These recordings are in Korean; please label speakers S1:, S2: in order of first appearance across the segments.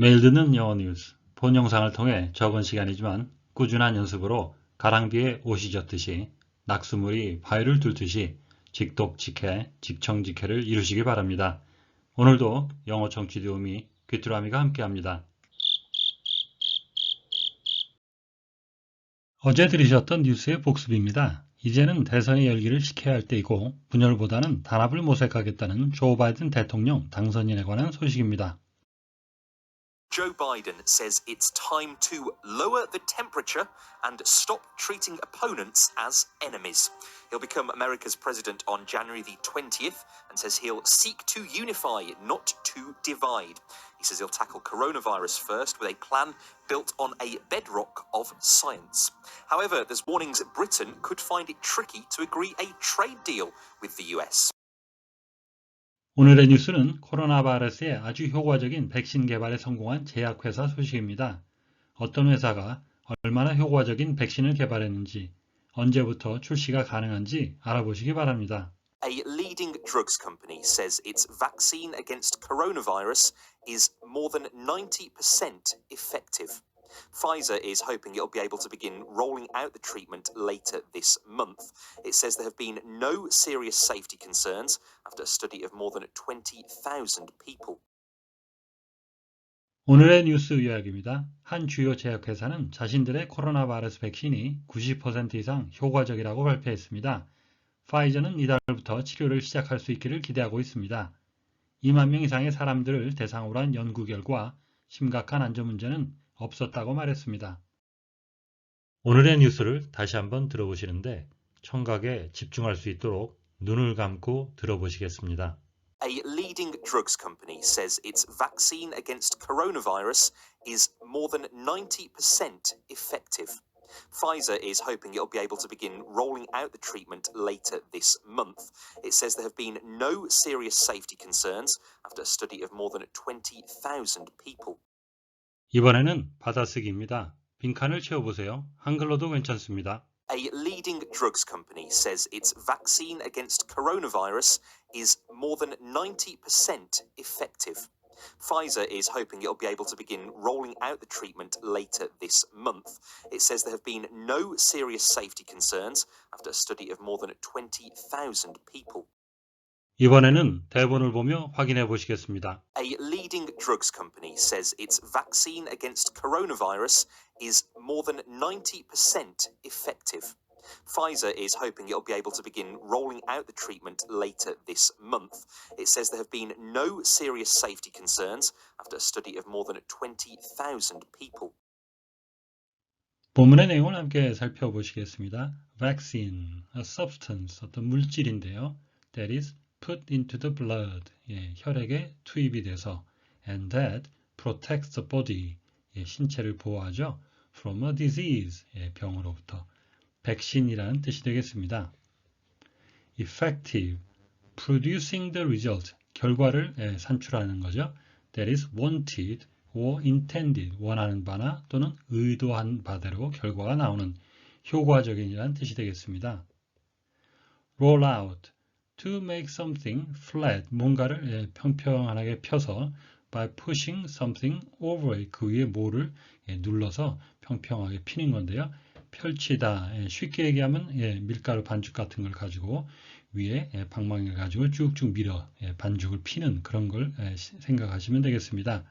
S1: 매일 듣는 영어 뉴스, 본 영상을 통해 적은 시간이지만 꾸준한 연습으로 가랑비에 옷이 젖듯이 낙수물이 바위를 뚫듯이 직독직해, 직청직해를 이루시기 바랍니다. 오늘도 영어 청취 도우미 귀뚜라미가 함께합니다. 어제 들으셨던 뉴스의 복습입니다. 이제는 대선의 열기를 식혀야 할 때이고 분열보다는 단합을 모색하겠다는 조 바이든 대통령 당선인에 관한 소식입니다.
S2: Joe Biden says it's time to lower the temperature and stop treating opponents as enemies. He'll become America's president on January the 20th and says he'll seek to unify, not to divide. He says he'll tackle coronavirus first with a plan built on a bedrock of science. However, there's warnings Britain could find it tricky to agree a trade deal with the US.
S1: 오늘의 뉴스는 코로나 바이러스에 아주 효과적인 백신 개발에 성공한 제약회사 소식입니다. 어떤 회사가 얼마나 효과적인 백신을 개발했는지, 언제부터 출시가 가능한지 알아보시기 바랍니다.
S2: A leading drugs company says its vaccine against coronavirus is more than 90% effective. Pfizer is hoping it'll be able to begin rolling out the treatment later this month. It says there have been no serious safety concerns after a study of more than 20,000 people.
S1: 오늘의 뉴스 요약입니다. 한 주요 제약회사는 자신들의 코로나 바이러스 백신이 90% 이상 효과적이라고 발표했습니다. 파이저는 이달부터 치료를 시작할 수 있기를 기대하고 있습니다. 2만 명 이상의 사람들을 대상으로 한 연구 결과 심각한 안전 문제는 없었다고 말했습니다. 오늘의 뉴스를 다시 한번 들어보시는데 청각에 집중할 수 있도록 눈을 감고 들어보시겠습니다.
S2: A leading drugs company says its vaccine against coronavirus is more than 90% effective. Pfizer is hoping it'll be able to begin rolling out the treatment later this month. It says there have been no serious safety concerns after a study of more than 20,000 people.
S1: 이번에는 받아쓰기입니다. 빈칸을 채워보세요. 한글로도 괜찮습니다.
S2: A leading drugs company says its vaccine against coronavirus is more than 90% effective. Pfizer is hoping it'll be able to begin rolling out the treatment later this month. It says there have been no serious safety concerns after a study of more than 20,000 people.
S1: 이번에는 대본을 보며 확인해 보시겠습니다.
S2: A leading drugs company says its vaccine against coronavirus is more than 90% effective. Pfizer is hoping it'll be able to begin rolling out the treatment later this month. It says there have been no serious safety concerns after a study of more than 20,000 people.
S1: 본문의 내용을 함께 살펴보시겠습니다. vaccine, a substance, 어떤 물질인데요. that is put into the blood, 예, 혈액에 투입이 돼서 and that protects the body, 예, 신체를 보호하죠. from a disease, 예, 병으로부터. 백신이라는 뜻이 되겠습니다. effective, producing the result, 결과를 예, 산출하는 거죠. that is wanted or intended, 원하는 바나 또는 의도한 바대로 결과가 나오는 효과적인이라는 뜻이 되겠습니다. roll out, to make something flat, 뭔가를 예, 평평하게 펴서 by pushing something over 그 위에 뭐를 예, 눌러서 평평하게 피는 건데요. 펼치다, 예, 쉽게 얘기하면 예, 밀가루 반죽 같은 걸 가지고 위에 예, 방망이를 가지고 쭉쭉 밀어 예, 반죽을 피는 그런 걸 예, 시- 생각하시면 되겠습니다.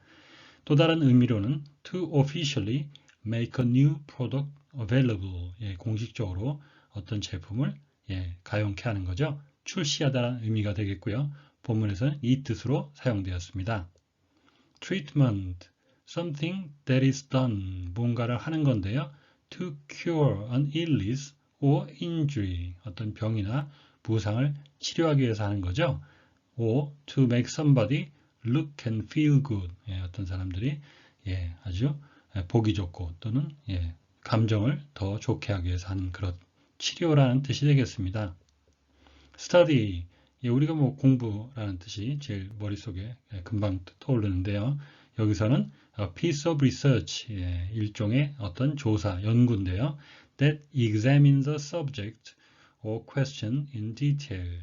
S1: 또 다른 의미로는 to officially make a new product available, 예, 공식적으로 어떤 제품을 예, 가용케 하는 거죠. 출시하다는 의미가 되겠고요. 본문에서는 이 뜻으로 사용되었습니다. Treatment, something that is done, 뭔가를 하는 건데요. to cure an illness or injury, 어떤 병이나 부상을 치료하기 위해서 하는 거죠. or to make somebody look and feel good, 예, 어떤 사람들이 예, 아주 예, 보기 좋고 또는 예, 감정을 더 좋게 하기 위해서 하는 그런 치료라는 뜻이 되겠습니다. study, 예, 우리가 뭐 공부라는 뜻이 제일 머릿속에 예, 금방 떠오르는데요. 여기서는 a piece of research, 예, 일종의 어떤 조사, 연구인데요. that examines a subject or question in detail.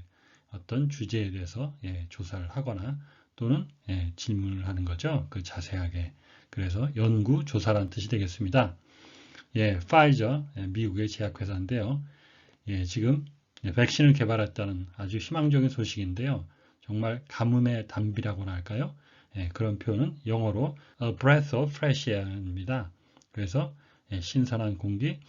S1: 어떤 주제에 대해서 예, 조사를 하거나 또는 예, 질문을 하는 거죠. 그 자세하게 그래서 연구 조사란 뜻이 되겠습니다. 예, 파이저 예, 미국의 제약회사인데요. 예, 지금 예, 백신을 개발했다는 아주 희망적인 소식인데요. 정말 가뭄의 단비라고나 할까요? 예, 그런 표현은 영어로 a breath of fresh air입니다. 그래서 예, 신선한 공기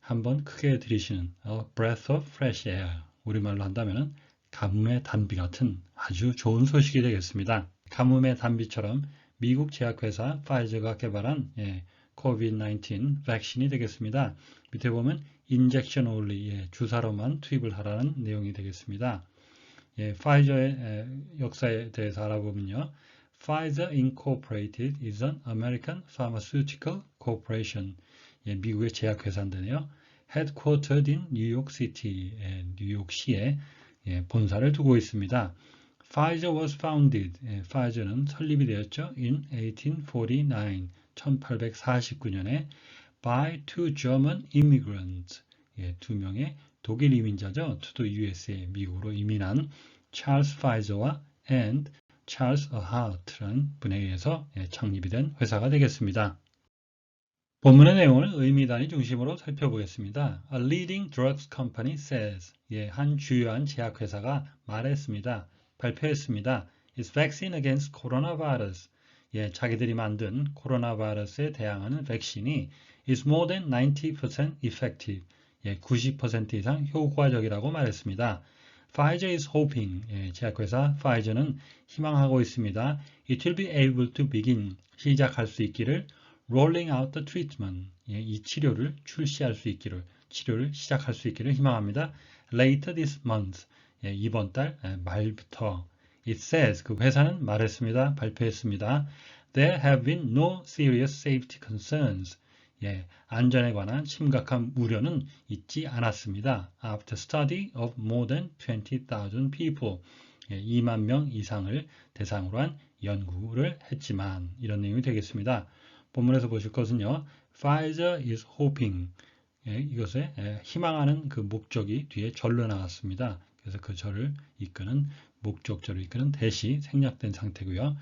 S1: 한번 크게 들이쉬는 a breath of fresh air 우리말로 한다면 가뭄의 단비 같은 아주 좋은 소식이 되겠습니다. 가뭄의 단비처럼 미국 제약회사 파이저가 개발한 예, COVID-19 백신이 되겠습니다. 밑에 보면 인젝션 올리 예, 주사로만 투입을 하라는 내용이 되겠습니다. 예, 파이저의 에, 역사에 대해서 알아보면요. Pfizer Incorporated is an American pharmaceutical corporation. 예, 미국의 제약회사인데요. Headquartered in New York City, 예, 뉴욕시에 예, 본사를 두고 있습니다. Pfizer was founded. 예, Pfizer는 설립이 되었죠. In 1849, 1849년에 by two German immigrants. 예, 두 명의 독일 이민자죠. to the USA, 미국으로 이민한 찰스 파이저와 and 찰스 어하트라는 분에 의해서 예, 창립이 된 회사가 되겠습니다. 본문의 내용을 의미 단위 중심으로 살펴보겠습니다. A leading drugs company says 예, 한 주요한 제약회사가 말했습니다. 발표했습니다. Its vaccine against coronavirus 예, 자기들이 만든 코로나 바이러스에 대항하는 백신이 is more than 90% effective 예, 90% 이상 효과적이라고 말했습니다. Pfizer is hoping, 예, 제약회사 Pfizer는 희망하고 있습니다. It will be able to begin, 시작할 수 있기를 rolling out the treatment, 예, 이 치료를 출시할 수 있기를, 치료를 시작할 수 있기를 희망합니다. Later this month, 예, 이번 달 예, 말부터 It says, 그 회사는 말했습니다. 발표했습니다. There have been no serious safety concerns. 예, 안전에 관한 심각한 우려는 있지 않았습니다. After study of more than 20,000 people. 예, 2만 명 이상을 대상으로 한 연구를 했지만 이런 내용이 되겠습니다. 본문에서 보실 것은요. Pfizer is hoping. 예, 이것에 예, 희망하는 그 목적이 뒤에 절로 나왔습니다. 그래서 그 절을 이끄는 목적절을 이끄는 대시 생략된 상태고요.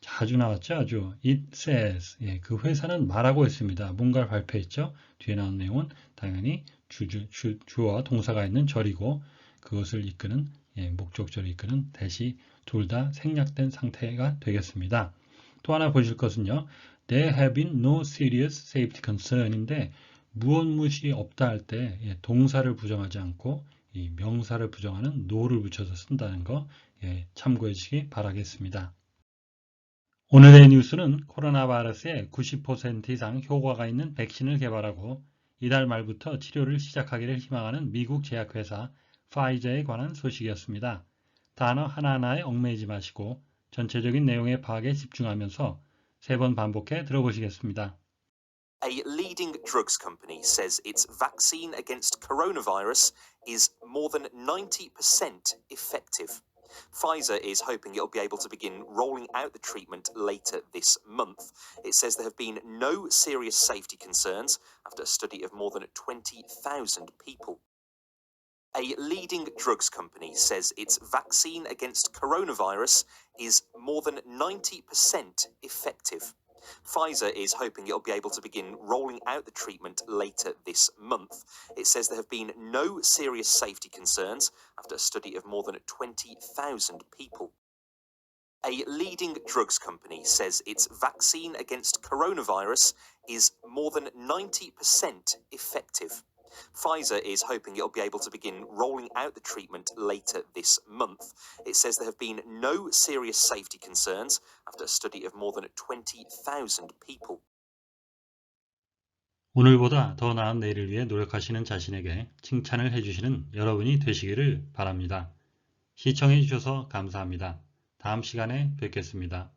S1: 자주 나왔죠. 아주 it says 예, 그 회사는 말하고 있습니다. 뭔가를 발표했죠. 뒤에 나온 내용은 당연히 주, 주, 주어와 동사가 있는 절이고 그것을 이끄는 예, 목적절을 이끄는 대시 둘 다 생략된 상태가 되겠습니다. 또 하나 보실 것은요. There have been no serious safety concern인데 무엇무시 없다 할때 예, 동사를 부정하지 않고 이 명사를 부정하는 no를 붙여서 쓴다는 거 예, 참고해 주시기 바라겠습니다. 오늘의 뉴스는 코로나 바이러스에 90% 이상 효과가 있는 백신을 개발하고 이달 말부터 치료를 시작하기를 희망하는 미국 제약회사 파이저에 관한 소식이었습니다. 단어 하나하나에 얽매이지 마시고 전체적인 내용의 파악에 집중하면서 세 번 반복해 들어보시겠습니다.
S2: A leading drugs company says its vaccine against coronavirus is more than 90% effective. Pfizer is hoping it'll be able to begin rolling out the treatment later this month. It says there have been no serious safety concerns after a study of more than 20,000 people. A leading drugs company says its vaccine against coronavirus is more than 90% effective. Pfizer is hoping it'll be able to begin rolling out the treatment later this month. It says there have been no serious safety concerns after a study of more than 20,000 people. A leading drugs company says its vaccine against coronavirus is more than 90% effective. Pfizer is hoping it'll be able to begin rolling out the treatment later this month. It says there have been no serious safety concerns after a study of more than 20,000 people.
S1: 오늘보다 더 나은 내일을 위해 노력하시는 자신에게 칭찬을 해주시는 여러분이 되시기를 바랍니다. 시청해 주셔서 감사합니다. 다음 시간에 뵙겠습니다.